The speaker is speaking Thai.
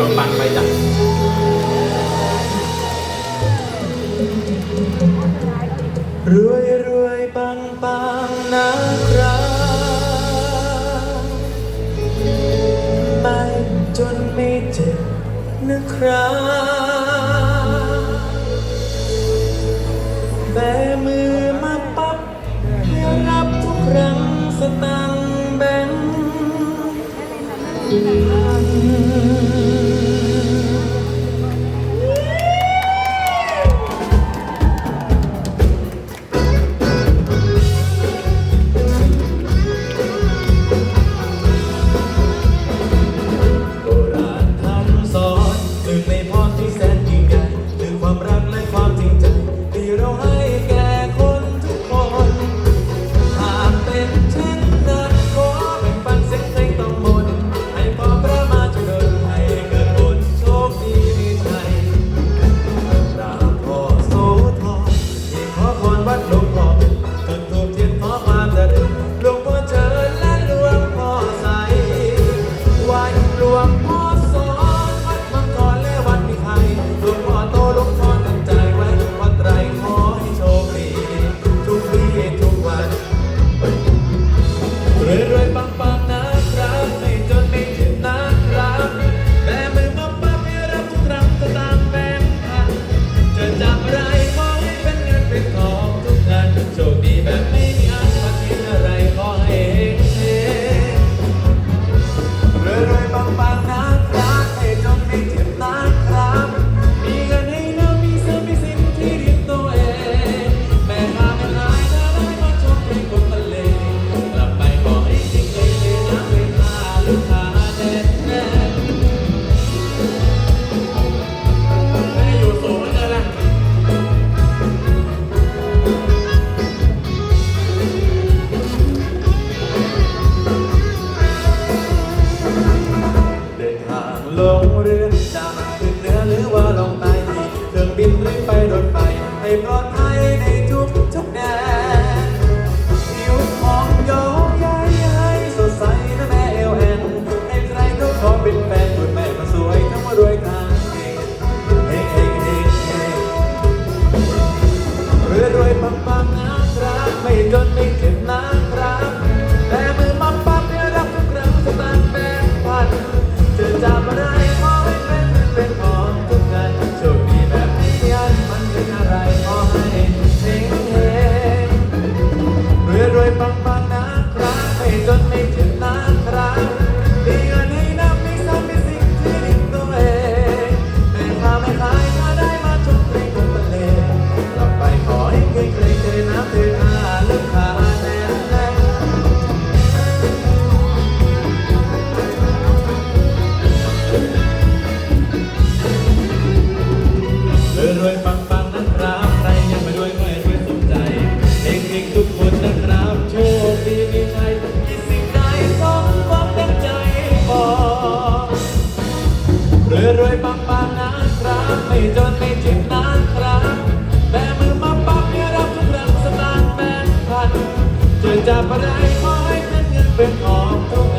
ต้อปั่นไปจ้ะรวยรวยปังปังนะครับไม่จนไม่เจ็บนะครับ ลงเรือดาวขึ้นเหนือหรือว่าลงใต้เครื่องบินหรือไปรถไฟให้ปลอดภัยในทุกทุกแดนผิวของยองใหญ่ใหสดใสนะแม่เอลแอนให้ใครก็ขอเป็นแฟนคุณแม่มาสวยทั้งมารวยทางเองเฮงเฮงเฮ้เรือรวยปังปังนะ ยบางบางนะครับไม่จนไม่จ็บนานครับแต่มือมาปั๊บเนี่ยรับทุกเรื่องสนานแนพันจอจับอะไรขอให้เป็นเงินเป็นทอง